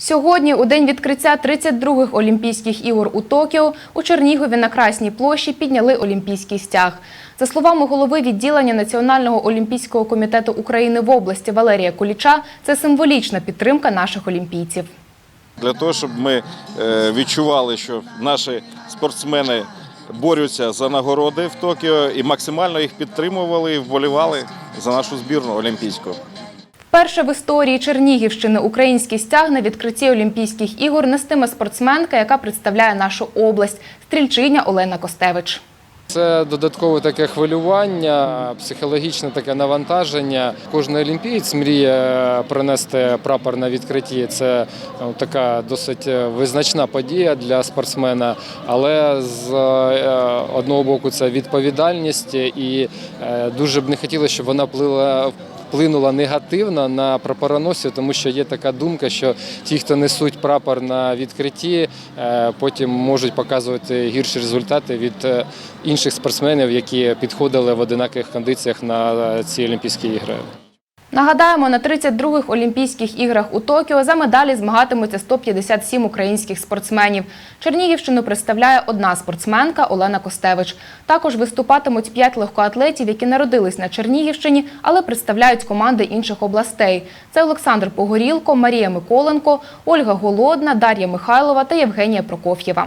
Сьогодні, у день відкриття 32-х Олімпійських ігор у Токіо, у Чернігові на Красній площі підняли олімпійський стяг. За словами голови відділення Національного олімпійського комітету України в області Валерія Куліча, це символічна підтримка наших олімпійців. Для того, щоб ми е, відчували, що наші спортсмени борються за нагороди в Токіо і максимально їх підтримували і вболівали за нашу збірну олімпійську. Вперше в історії Чернігівщини український стяг на відкритті Олімпійських ігор нестиме спортсменка, яка представляє нашу область – стрільчиня Олена Костевич. Це додаткове таке хвилювання, психологічне таке навантаження. Кожен олімпієць мріє принести прапор на відкритті. Це ну, така досить визначна подія для спортсмена. Але з е, одного боку це відповідальність, і е, дуже б не хотілося, щоб вона плила. Вплинула негативно на прапороносців, тому що є така думка, що ті, хто несуть прапор на відкритті, е, потім можуть показувати гірші результати від е, інших спортсменів, які підходили в одинакових кондиціях на ці Олімпійські ігри. Нагадаємо, на 32-х Олімпійських іграх у Токіо за медалі змагатимуться 157 українських спортсменів. Чернігівщину представляє одна спортсменка Олена Костевич. Також виступатимуть п'ять легкоатлетів, які народились на Чернігівщині, але представляють команди інших областей. Це Олександр Погорілко, Марія Миколенко, Ольга Голодна, Дар'я Михайлова та Євгенія Прокоф'єва.